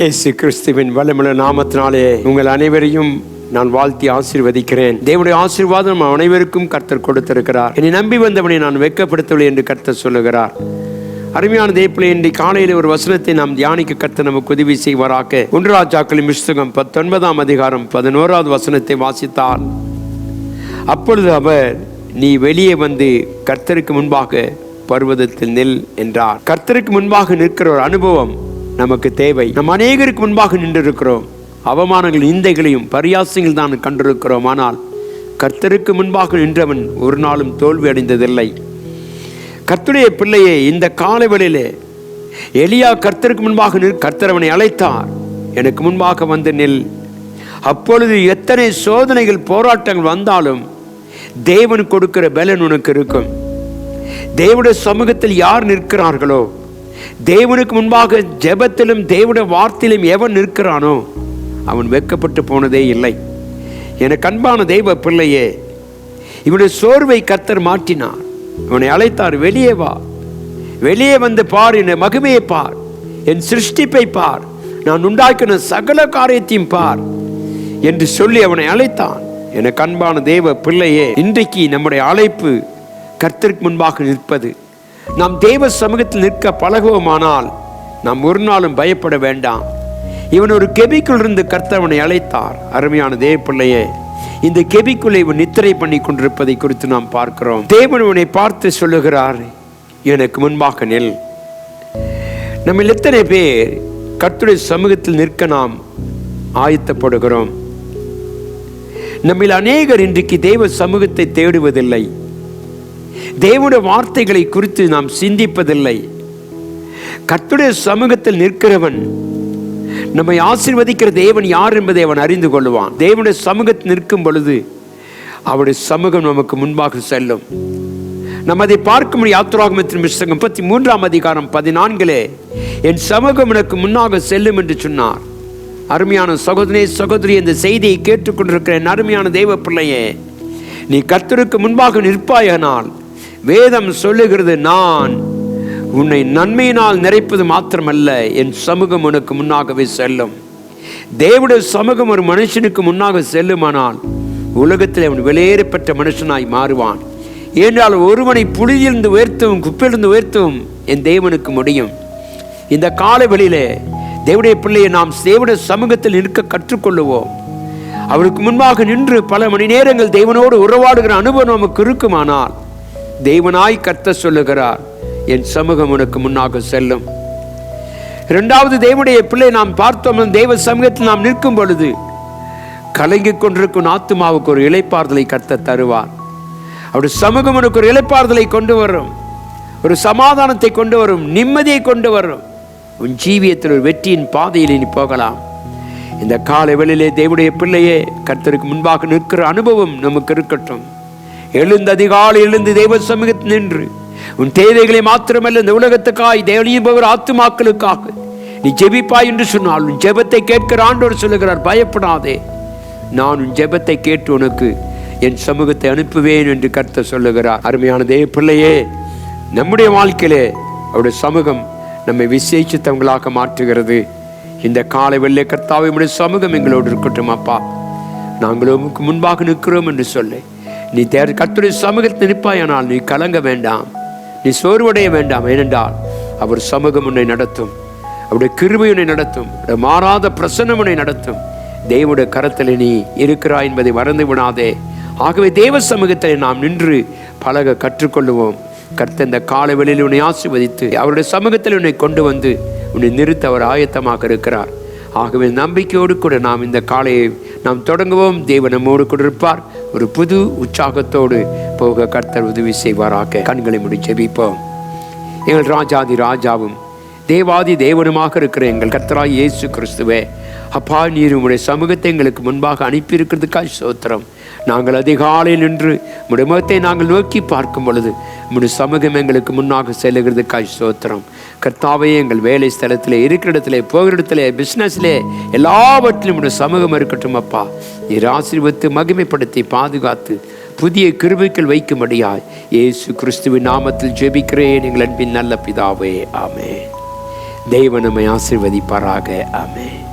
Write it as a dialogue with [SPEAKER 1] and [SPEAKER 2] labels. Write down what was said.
[SPEAKER 1] இயேசு கிறிஸ்துவின் வல்லமுள்ள நாமத்தினாலே உங்கள் அனைவரையும் நான் வாழ்த்தி ஆசீர்வதிக்கிறேன். தேவனுடைய ஆசீர்வாதம் அனைவருக்கும் கர்த்தர் கொடுத்திருக்கிறார். என்னை நம்பி வந்தவனை நான் வெட்கப்படுத்தவில்லை என்று கர்த்தர் சொல்லுகிறார். அருமையான தேப்பிலே இன்றைய காலையில் ஒரு வசனத்தை நாம் தியானிக்க கர்த்தர் நமக்கு உதவி செய்வாராக. ஒன்று ராஜாக்களின் புஸ்தகம் பத்தொன்பதாம் அதிகாரம் பதினோராவது வசனத்தை வாசித்தார். அப்பொழுது அவர் நீ வெளியே வந்து கர்த்தருக்கு முன்பாக பர்வதத்தில் நெல் என்றார். கர்த்தருக்கு முன்பாக நிற்கிற ஒரு அனுபவம் நமக்கு தேவை. நம் அநேகருக்கு முன்பாக நின்றிருக்கிறோம். அவமானங்கள் இந்தைகளையும் பரியாசங்கள் தான் கண்டிருக்கிறோம். ஆனால் கர்த்தருக்கு முன்பாக நின்றவன் ஒரு நாளும் தோல்வி அடைந்ததில்லை. கர்த்தருடைய பிள்ளையே இந்த காலவெளியிலே எலியா கர்த்தருக்கு முன்பாக நிற் கர்த்தரவனை அழைத்தார். எனக்கு முன்பாக வந்து நில். அப்பொழுது எத்தனை சோதனைகள் போராட்டங்கள் வந்தாலும் தேவன் கொடுக்கிற பலன் உனக்கு இருக்கும். தேவனுடைய சமூகத்தில் யார் நிற்கிறார்களோ தேவனுக்கு முன்பாக ஜெபத்திலும் தேவனுடைய வார்த்தையிலும் எவன் நிற்கிறானோ அவன் வெட்கப்பட்டு போனதே இல்லை. எனக்கு அன்பான தெய்வ பிள்ளையே இவனுடைய சோர்வை கத்தர் மாற்றினார். இவனை அழைத்தார் வெளியே வா. வெளியே வந்து பார் என் மகிமையை பார். என் சிருஷ்டிப்பை பார். நான் உண்டாக்கின சகல காரியத்தையும் பார். என்று சொல்லி அவனை அழைத்தான். எனக்கு அன்பான தேவ பிள்ளையே இன்றைக்கு நம்முடைய அழைப்பு கர்த்தருக்கு முன்பாக நிற்பது. நாம் தெய்வ சமூகத்தில் நிற்க பழகுவோமானால் நாம் ஒரு நாளும் பயப்பட வேண்டாம். இவன் ஒரு கெபிக்குள் இருந்து கர்த்தவனை அழைத்தார். அருமையான தேவ பிள்ளையே இந்த கெபிக்குள்ளே இவன் நித்திரை பண்ணி கொண்டிருப்பதை குறித்து நாம் பார்க்கிறோம். தேவன் இவனை பார்த்து சொல்லுகிறார் எனக்கு முன்பாக நெல். நம்ம எத்தனை பேர் கர்த்துடைய சமூகத்தில் நிற்க நாம் ஆயத்தப்படுகிறோம். நம்மில் அநேகர் இன்றைக்கு தேவ சமூகத்தை தேடுவதில்லை. தேவனுடைய வார்த்தைகளை குறித்து நாம் சிந்திப்பதில்லை. கத்துடைய சமூகத்தில் நிற்கிறவன் நம்மை ஆசீர்வதிக்கிற தேவன் யார் என்பதை அவன் அறிந்து கொள்வான் தேவனுடைய சமூகத்தில் நிற்கும் பொழுது அவருடைய சமூகம் நமக்கு முன்பாக செல்லும். நம்ம அதை பார்க்க முடியும் யாத்ராகமத்தின் புஸ்தகம் முப்பத்தி மூன்றாம் அதிகாரம் பதினான்கிலே என் சமூகம் எனக்கு முன்னாக செல்லும் என்று சொன்னார். அருமையான சகோதரே சகோதரி இந்த செய்தியை கேட்டுக்கொண்டிருக்கிற என் அருமையான தெய்வ பிள்ளையே நீ கர்த்தருக்கு முன்பாக நிற்பாயனால் வேதம் சொல்லுகிறது நான் உன்னை நன்மையினால் நிறைப்பது மாத்திரமல்ல என் சமூகம் உனக்கு முன்னாகவே செல்லும். தேவனுடைய சமூகம் ஒரு மனுஷனுக்கு முன்னாக செல்லுமானால் உலகத்தில் அவன் வெளியேறப்பட்ட மனுஷனாய் மாறுவான். ஏனென்றால் ஒருவனை புழுதியிலிருந்து உயர்த்தவும் குப்பையிலிருந்து உயர்த்தவும் என் தேவனுக்கு முடியும். இந்த கால வெளியிலே தேவடைய பிள்ளையை நாம் தேவனுடைய சமூகத்தில் நிற்க கற்றுக்கொள்ளுவோம். அவருக்கு முன்பாக நின்று பல மணி நேரங்கள் தேவனோடு உறவாடுகிற அனுபவம் நமக்கு இருக்குமானால் தெய்வனாய் கத்த சொல்லுகிறார். என் சமூகம் உனக்கு முன்னாக செல்லும். இரண்டாவது தேவனுடைய பிள்ளை நாம் பார்த்தோம். தெய்வ சமூகத்தில் நாம் நிற்கும் பொழுது கலங்கிக் கொண்டிருக்கும் ஆத்துமாவுக்கு ஒரு இலைப்பாறுதலை கத்த தருவார். அவருடைய சமூகம் உனக்கு ஒரு இலைப்பாறுதலை கொண்டு வரும். ஒரு சமாதானத்தை கொண்டு வரும். நிம்மதியை கொண்டு வரும். உன் ஜீவியத்தில் ஒரு வெற்றியின் பாதையில் நீ போகலாம். இந்த காலை வெளியிலே தேவனுடைய பிள்ளையே கர்த்தருக்கு முன்பாக நிற்கிற அனுபவம் நமக்கு இருக்கட்டும். எழுந்து அதிகாலை எழுந்து தெய்வ சமூகத்தில் நின்று உன் தேவைகளை மாத்திரமல்ல இந்த உலகத்துக்காய் தேவனியும்பவர் ஆத்துமாக்களுக்காக நீ ஜெபிப்பாய் என்று சொன்னால் உன் ஜெபத்தை கேட்கிற ஆண்டோர் சொல்லுகிறார் பயப்படாதே. நான் உன் ஜெபத்தை கேட்டு உனக்கு என் சமூகத்தை அனுப்புவேன் என்று கருத்த சொல்லுகிறார். அருமையான தேவ பிள்ளையே நம்முடைய வாழ்க்கையிலே அவருடைய சமூகம் நம்மை விசேஷித்தவங்களாக மாற்றுகிறது. இந்த காலை வெள்ளை கர்த்தாவை சமூகம் எங்களோடு இருக்கட்டும் அப்பா. நாங்கள் உமக்கு முன்பாக நிற்கிறோம் என்று சொல்லேன் நீ தேர் கர்த்தருடைய சமூகத்தில் நிற்பாயானால் நீ கலங்க வேண்டாம். நீ சோர்வடைய வேண்டாம். ஏனென்றால் அவர் சமூகம் உன்னை நடத்தும். அவருடைய கிருபை உன்னை நடத்தும். மாறாத பிரசன்னம் உன்னை நடத்தும். தேவனுடைய கரத்தில் நீ இருக்கிறாய் என்பதை மறந்து விடாதே. ஆகவே தேவ சமூகத்தில் நாம் நின்று பழக கற்றுக்கொள்ளுவோம். கர்த்த இந்த கால வெளியில் உன்னை ஆசிர்வதித்து அவருடைய சமூகத்தில் உன்னை கொண்டு வந்து உன்னை நிறுத்த அவர் ஆயத்தமாக இருக்கிறார். ஆகவே நம்பிக்கையோடு கூட நாம் இந்த காலையை நாம் தொடங்குவோம். தேவன் நம்மோடு கொண்டிருப்பார் ஒரு புது உற்சாகத்தோடு போக கர்த்தர் உதவி செய்வாராக. கண்களை முடி ஜெபிப்போம். எங்கள் ராஜாதி ராஜாவும் தேவாதி தேவனுமாக இருக்கிற எங்கள் கர்த்தராய் இயேசு கிறிஸ்துவே அப்பா நீர் உங்களுடைய சமூகத்தை எங்களுக்கு முன்பாக அனுப்பியிருக்கிறதுக்காக சோத்திரம் நாங்கள் அதிகாலையில் நின்று முடிமுகத்தை முகத்தை நாங்கள் நோக்கி பார்க்கும் பொழுது முடி சமூகம் எங்களுக்கு முன்னாக செல்லுகிறதுக்காக சோத்திரம் கர்த்தாவே எங்கள் வேலை ஸ்தலத்தில் இருக்கிற இடத்துல போகிற இடத்துல பிஸ்னஸ்லே எல்லாவற்றிலும் உடைய சமூகம் இருக்கட்டும் அப்பா. நீர் ஆசீர்வத்து மகிமைப்படுத்தி பாதுகாத்து புதிய கிருபைகள் வைக்கும்படியாய் இயேசு கிறிஸ்துவின் நாமத்தில் ஜெபிக்கிறேன். எங்கள் அன்பின் நல்ல பிதாவே ஆமே தெய்வ நம்மை ஆசிர்வதிப்பாராக. ஆமென்.